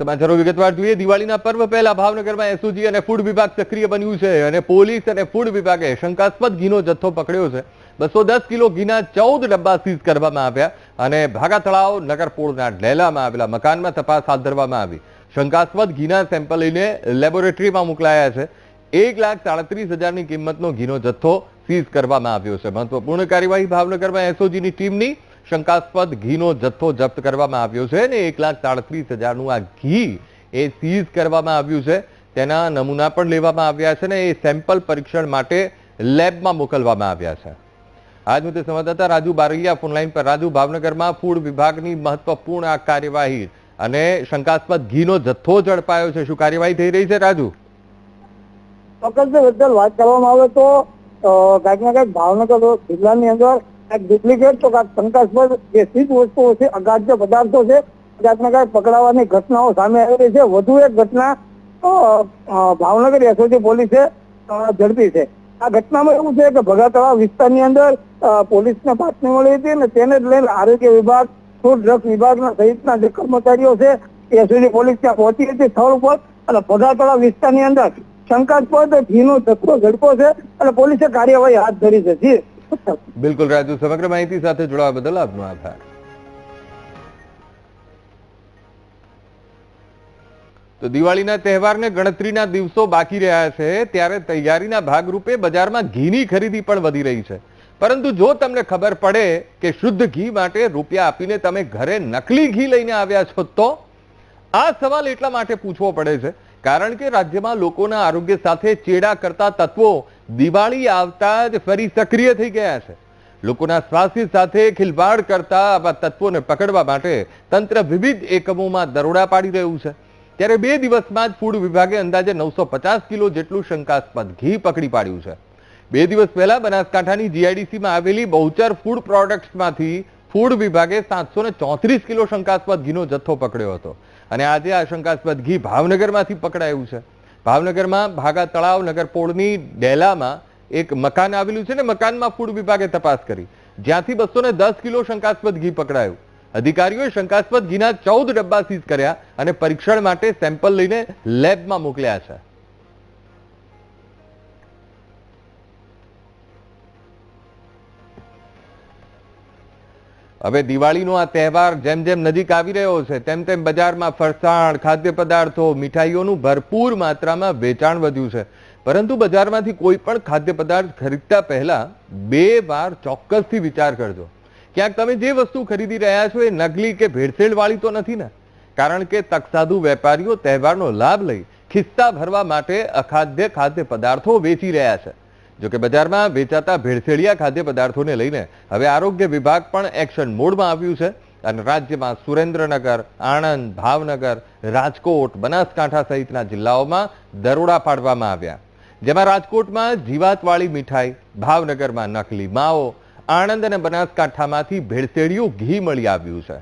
સમાચારો વિગતવાર જોઈએ. દિવાળીના પર્વ પહેલા ભાવનગરમાં એસઓજી અને ફૂડ વિભાગ સક્રિય બન્યું છે અને પોલીસ અને ફૂડ વિભાગે શંકાસ્પદ ઘીનો જથ્થો પકડ્યો છે. બસો દસ કિલો ઘીના ચૌદ ડબ્બા સીઝ કરવામાં આવ્યા અને ભાગા તળાવ નગરપોળના ડેલામાં આવેલા મકાનમાં તપાસ હાથ ધરવામાં આવી. શંકાસ્પદ ઘીના સેમ્પલ લઈને લેબોરેટરીમાં મોકલાયા છે. એક લાખ સાડત્રીસ હજારની કિંમતનો ઘીનો જથ્થો સીઝ કરવામાં આવ્યો છે. મહત્વપૂર્ણ કાર્યવાહી ભાવનગરમાં એસઓજીની ટીમની શંકાસ્પદ ઘીનો જથ્થો જપ્ત કરવામાં આવ્યો છે અને એક લાખ સાડત્રીસ હજારનું આ ઘી એ સીઝ કરવામાં આવ્યું છે. તેના નમૂના પણ લેવામાં આવ્યા છે અને એ સેમ્પલ પરીક્ષણ માટે લેબમાં મોકલવામાં આવ્યા છે. આજ મુદ્દે સંવાદદાતા રાજુ બારૈયા ફોનલાઈન પર. રાજુ, ભાવનગરમાં ફૂડ વિભાગની મહત્વપૂર્ણ આ કાર્યવાહી અને શંકાસ્પદ ઘીનો જથ્થો ઝડપાયો છે. શું કાર્યવાહી થઈ રહી છે, રાજુ? ચોક્કસ વાત કરવામાં આવે તો કાંઈક ને કાંઈક ભાવનગર જિલ્લાની અંદર એક ડુપ્લિકેટ તો કાંઈક શંકાસ્પદ જે સિદ્ધ વસ્તુઓ છે, અગાધ્ય પદાર્થો છે કાંઈક કાંઈક પકડાવાની ઘટનાઓ સામે આવેલી છે. વધુ એક ઘટના ભાવનગર એસઓજી પોલીસે ઝડપી છે. આ ઘટનામાં એવું છે કે ભગાતળા વિસ્તારની અંદર પોલીસને બાતમી મળી હતી અને તેને જ લઈને આરોગ્ય વિભાગ, ફૂડ ડ્રગ્સ વિભાગના સહિતના જે કર્મચારીઓ છે એસઓજી પોલીસ ત્યાં પહોંચી હતી સ્થળ ઉપર અને ભગાતળા વિસ્તારની અંદર શંકાસ્પદ ઘીનો જથ્થો ઝડપો છે અને પોલીસે કાર્યવાહી હાથ ધરી છે. જી. બિલકુલ રાજુ, સમગ્ર માહિતી સાથે જોડાવા બદલ આપનો આભાર. તો દિવાળીના તહેવારને ગણતરીના દિવસો બાકી રહ્યા છે, ત્યારે તૈયારીના ભાગરૂપે બજારમાં ઘીની ખરીદી પણ વધી રહી છે. પરંતુ જો તમને ખબર પડે કે શુદ્ધ ઘી માટે રૂપિયા આપીને તમે ઘરે નકલી ઘી લઈને આવ્યા છો, તો આ સવાલ એટલા માટે પૂછવો પડે છે કારણ કે રાજ્યમાં લોકોના આરોગ્ય સાથે ચેડા કરતા તત્વો દિવાળી આવતા જ ફરી સક્રિય થઈ ગયા છે. લોકોના સ્વાસ્થ્ય સાથે ખિલવાડ કરતા આવા તત્વોને પકડવા માટે તંત્ર વિવિધ એકમોમાં દરોડા પાડી રહ્યું છે. ત્યારે બે દિવસમાં જ ફૂડ વિભાગે અંદાજે નવસો કિલો જેટલું શંકાસ્પદ ઘી પકડી પાડ્યું છે. બે દિવસ પહેલા બનાસકાંઠાની જીઆઈડીસીમાં આવેલી બહુચર ફૂડ પ્રોડક્ટ્સમાંથી ફૂડ વિભાગે સાતસો કિલો શંકાસ્પદ ઘીનો જથ્થો પકડ્યો હતો. અને આજે આ શંકાસ્પદ ઘી ભાવનગરમાંથી પકડાયું છે. ભાવનગરમાં ભાગા તળાવ નગરપોળની ડેલામાં એક મકાન આવેલું છે ને મકાનમાં ફૂડ વિભાગે તપાસ કરી. જ્યાંથી બસો કિલો શંકાસ્પદ ઘી પકડાયું. અધિકારીઓએ શંકાસ્પદ ઘીના ચૌદ ડબ્બા સીઝ કર્યા અને પરીક્ષણ માટે સેમ્પલ લઈને લેબમાં મોકલ્યા છે. હવે દિવાળીનો આ તહેવાર જેમ જેમ નજીક આવી રહ્યો છે, તેમ તેમ બજારમાં ફરસાણ, ખાદ્ય પદાર્થો, મીઠાઈઓનું ભરપૂર માત્રામાં વેચાણ વધ્યું છે. પરંતુ બજારમાંથી કોઈ પણ ખાદ્ય પદાર્થ ખરીદતા પહેલા બે વાર ચોક્કસથી વિચાર કરજો. ક્યાંક તમે જે વસ્તુ ખરીદી રહ્યા છો એ નકલી કે ભેળસેળવાળી તો નથી ને? કારણ કે તકસાધુ વેપારીઓ તહેવારનો લાભ લઈ ખિસ્સા ભરવા માટે અખાદ્ય ખાદ્ય પદાર્થો વેચી રહ્યા છે. જોકે બજારમાં વેચાતા ભેળસેળિયા ખાદ્ય પદાર્થોને લઈને હવે આરોગ્ય વિભાગ પણ એક્શન મોડમાં આવ્યું છે અને રાજ્યમાં સુરેન્દ્રનગર, આણંદ, ભાવનગર, રાજકોટ, બનાસકાંઠા સહિતના જિલ્લાઓમાં દરોડા પાડવામાં આવ્યા. જેમાં રાજકોટમાં જીવાતવાળી મીઠાઈ, ભાવનગરમાં નકલી માવો, આણંદ અને બનાસકાંઠામાંથી ભેળસેળિયું ઘી મળી આવ્યું છે.